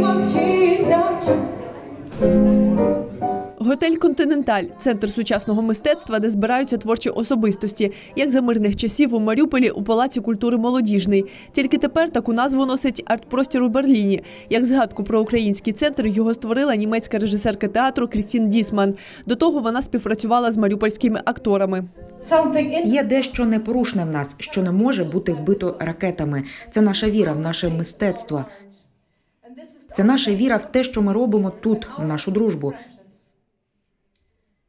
Мовчися. Готель Континенталь центр сучасного мистецтва, де збираються творчі особистості, як за мирних часів у Маріуполі у Палаці культури Молодіжний. Тільки тепер таку назву носить арт-простір у Берліні. Як згадку про український центр його створила німецька режисерка театру Крістін Дісман. До того вона співпрацювала з маріупольськими акторами. Є дещо непорушне в нас, що не може бути вбито ракетами. Це наша віра в наше мистецтво. Це наша віра в те, що ми робимо тут, в нашу дружбу.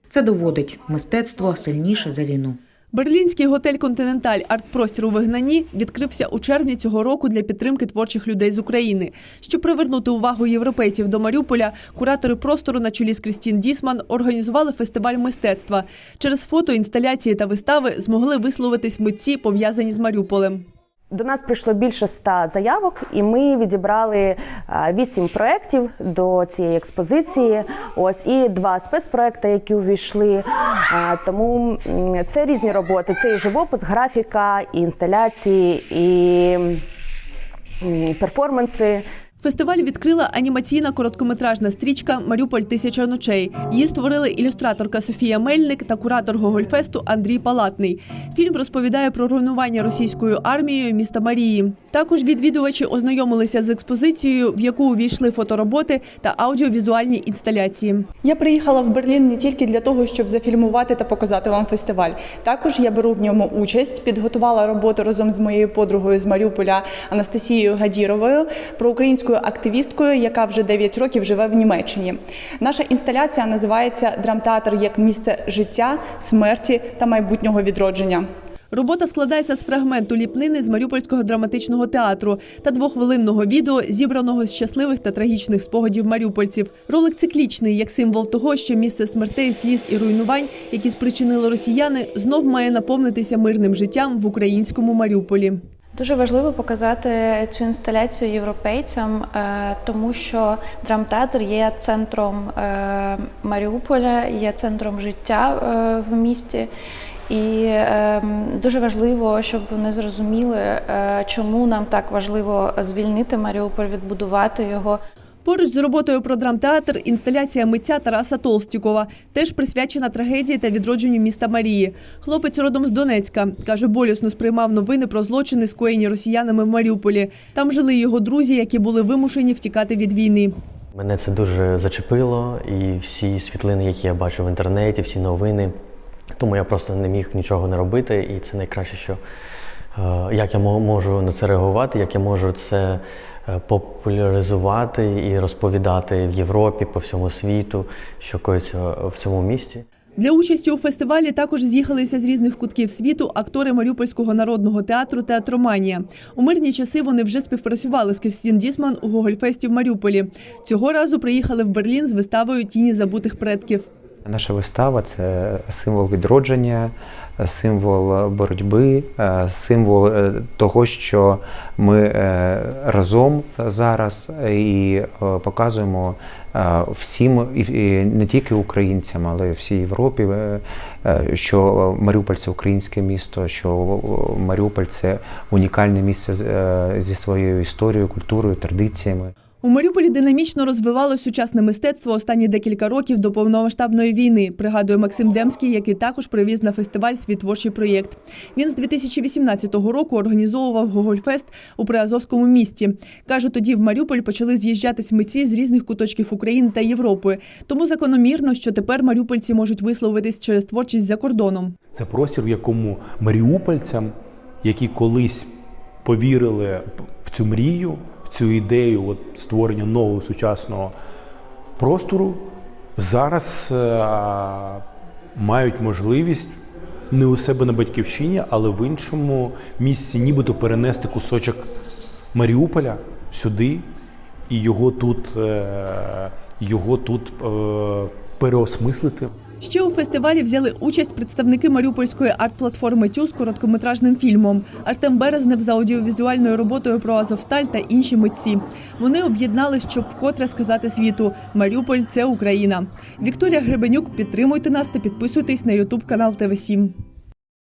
Це доводить мистецтво сильніше за війну. Берлінський готель Континенталь арт-простір у вигнанні відкрився у червні цього року для підтримки творчих людей з України. Щоб привернути увагу європейців до Маріуполя, куратори простору на чолі з Крістін Дісман організували фестиваль мистецтва. Через фото, інсталяції та вистави змогли висловитись митці, пов'язані з Маріуполем. До нас прийшло більше ста заявок, і ми відібрали вісім проєктів до цієї експозиції. Ось і два спецпроекти, які увійшли. Тому це різні роботи. Це і живопис, графіка, і інсталяції, і перформанси. Фестиваль відкрила анімаційна короткометражна стрічка Маріуполь тисяча ночей. Її створили ілюстраторка Софія Мельник та куратор Гогольфесту Андрій Палатний. Фільм розповідає про руйнування російською армією міста Марії. Також відвідувачі ознайомилися з експозицією, в яку увійшли фотороботи та аудіовізуальні інсталяції. Я приїхала в Берлін не тільки для того, щоб зафільмувати та показати вам фестиваль. Також я беру в ньому участь, підготувала роботу разом з моєю подругою з Маріуполя Анастасією Гадіровою про українською активісткою, яка вже 9 років живе в Німеччині. Наша інсталяція називається Драмтеатр як місце життя, смерті та майбутнього відродження. Робота складається з фрагменту ліпнини з Маріупольського драматичного театру та двохвилинного відео, зібраного з щасливих та трагічних спогадів маріупольців. Ролик циклічний, як символ того, що місце смертей, сліз і руйнувань, які спричинили росіяни, знов має наповнитися мирним життям в українському Маріуполі. Дуже важливо показати цю інсталяцію європейцям, е, тому що драмтеатр є центром е, Маріуполя, є центром життя е, в місті. І е, дуже важливо, щоб вони зрозуміли, чому нам так важливо звільнити Маріуполь, відбудувати його. Поруч з роботою про драмтеатр інсталяція митця Тараса Толстікова теж присвячена трагедії та відродженню міста Марії. Хлопець родом з Донецька каже, болісно сприймав новини про злочини, скоєні росіянами в Маріуполі. Там жили його друзі, які були вимушені втікати від війни. Мене це дуже зачепило, і всі світлини, які я бачив в інтернеті, всі новини. Тому я просто не міг нічого не робити, і це найкраще, що як я мо- можу на це реагувати, як я можу це е, популяризувати і розповідати в Європі, по всьому світу, що коїться в цьому місті. Для участі у фестивалі також з'їхалися з різних кутків світу актори Маріупольського народного театру Театроманія. У мирні часи вони вже співпрацювали з Крістін Дісман у Гогольфесті в Маріуполі. Цього разу приїхали в Берлін з виставою Тіні забутих предків. Наша вистава це символ відродження, символ боротьби, е, символ е, того, що ми е, разом зараз і показуємо всім, і- не тільки українцям, але й всій Європі, що Маріуполь це українське місто, що Маріуполь це унікальне місце зі своєю історією, культурою, традиціями. У Маріуполі динамічно розвивалось сучасне мистецтво останні декілька років до повномасштабної війни. Пригадує Максим Демський, який також привіз на фестиваль свій творчий проєкт. Він з 2018 року організовував Гогольфест у Приазовському місті. Каже, тоді в Маріуполь почали з'їжджатись митці з різних куточків України та Європи. Тому закономірно, що тепер маріупольці можуть висловитись через творчість за кордоном. Це простір, в якому маріупольцям, які колись повірили в цю мрію, цю ідею от, створення нового сучасного простору, зараз е, мають можливість не у себе на батьківщині, але в іншому місці, нібито перенести кусочок Маріуполя сюди і його тут, е, його тут е, переосмислити. Ще у фестивалі взяли участь представники маріупольської арт-платформи «Тю» з короткометражним фільмом. Артем Березнев за аудіовізуальною роботою про Азовсталь та інші митці. Вони об'єднались, щоб вкотре сказати світу: Маріуполь це Україна. Вікторія Гребенюк, підтримуйте нас та підписуйтесь на Ютуб канал ТВ 7